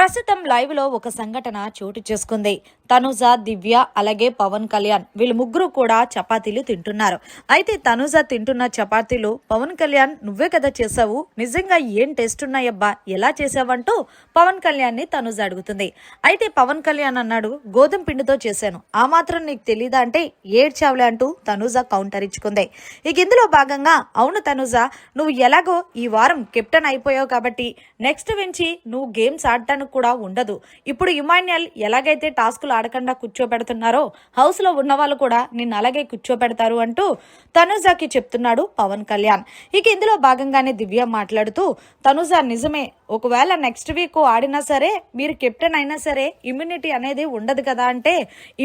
ప్రస్తుతం లైవ్లో ఒక సంఘటన చోటు చేసుకుంది. తనుజ దివ్య అలాగే పవన్ కళ్యాణ్ వీళ్ళు ముగ్గురు కూడా చపాతీలు తింటున్నారు. అయితే తనుజ తింటున్న చపాతీలు పవన్ కళ్యాణ్ నువ్వే కదా చేసావు నిజంగా ఏం టేస్ట్ ఉన్నాయబ్బా ఎలా చేసావంటూ పవన్ కళ్యాణ్ని తనుజ అడుగుతుంది. అయితే పవన్ కళ్యాణ్ అన్నాడు గోధుమ పిండితో చేశాను. ఆ మాత్రం నీకు తెలీదా అంటే ఏడ్చావులే అంటూ తనుజ కౌంటర్ ఇచ్చుకుంది. ఇక ఇందులో భాగంగా అవును తనుజ నువ్వు ఎలాగో ఈ వారం కెప్టెన్ అయిపోయావు కాబట్టి నెక్స్ట్ నుంచి నువ్వు గేమ్స్ ఆడటానికి కూడా ఉండదు. ఇప్పుడు ఇమాన్యుయల్ ఎలాగైతే టాస్కులు ఆడకుండా కూర్చోబెడుతున్నారో హౌస్లో ఉన్న వాళ్ళు కూడా నిన్ను అలాగే కూర్చోబెడతారు అంటూ తనుజాకి చెప్తున్నాడు పవన్ కళ్యాణ్. ఇక ఇందులో భాగంగానే దివ్య మాట్లాడుతూ తనుజ నిజమే ఒకవేళ నెక్స్ట్ వీక్ ఆడినా సరే మీరు కెప్టెన్ అయినా సరే ఇమ్యూనిటీ అనేది ఉండదు కదా అంటే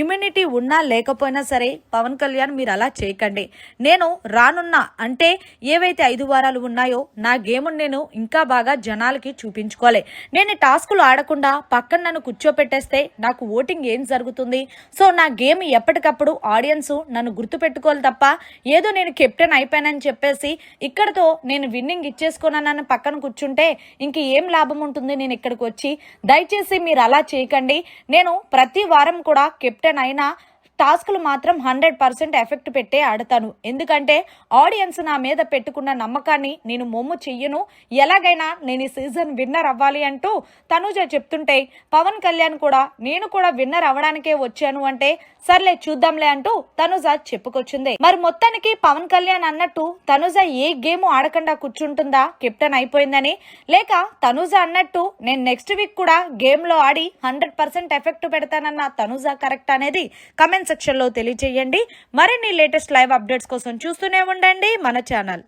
ఇమ్యూనిటీ ఉన్నా లేకపోయినా సరే పవన్ కళ్యాణ్ మీరు అలా చేయకండి. నేను రానున్నా అంటే ఏవైతే ఐదు వారాలు ఉన్నాయో నా గేమ్ నేను ఇంకా బాగా జనాలకి చూపించుకోవాలి. నేను టాస్కులు ఆడకుండా పక్కన నన్ను కూర్చోపెట్టేస్తే నాకు ఓటింగ్ ఏం జరుగుతుంది? సో నా గేమ్ ఎప్పటికప్పుడు ఆడియన్స్ నన్ను గుర్తుపెట్టుకోవాలి తప్ప ఏదో నేను కెప్టెన్ అయిపోయానని చెప్పేసి ఇక్కడతో నేను విన్నింగ్ ఇచ్చేసుకున్నానని పక్కన కూర్చుంటే ఇంక ఏం లాభం ఉంటుంది? నేను ఇక్కడికి వచ్చి దయచేసి మీరు అలా చేయకండి. నేను ప్రతి వారం కూడా కెప్టెన్ అయినా టాస్క్లు మాత్రం హండ్రెడ్ పర్సెంట్ ఎఫెక్ట్ పెట్టే ఆడతాను. ఎందుకంటే ఆడియన్స్ నా మీద పెట్టుకున్న నమ్మకాన్ని నేను మొమ్ము చెయ్యను. ఎలాగైనా నేను ఈ సీజన్ విన్నర్ అవ్వాలి అంటూ తనుజ చెప్తుంటే పవన్ కళ్యాణ్ కూడా నేను కూడా విన్నర్ అవ్వడానికే వచ్చాను అంటే సర్లే చూద్దాంలే అంటూ తనుజ చెప్పుకొచ్చింది. మరి మొత్తానికి పవన్ కళ్యాణ్ అన్నట్టు తనుజ ఏ గేమ్ ఆడకుండా కూర్చుంటుందా? కెప్టెన్ అయిపోయిందని. లేక తనుజ అన్నట్టు నేను నెక్స్ట్ వీక్ కూడా గేమ్లో ఆడి హండ్రెడ్ పర్సెంట్ ఎఫెక్ట్ పెడతానన్న తనుజ కరెక్ట్ అనేది కమెంట్ సెక్షన్లో తెలియజేయండి. మరిన్ని లేటెస్ట్ లైవ్ అప్డేట్స్ కోసం చూస్తూనే ఉండండి. మన ఛానల్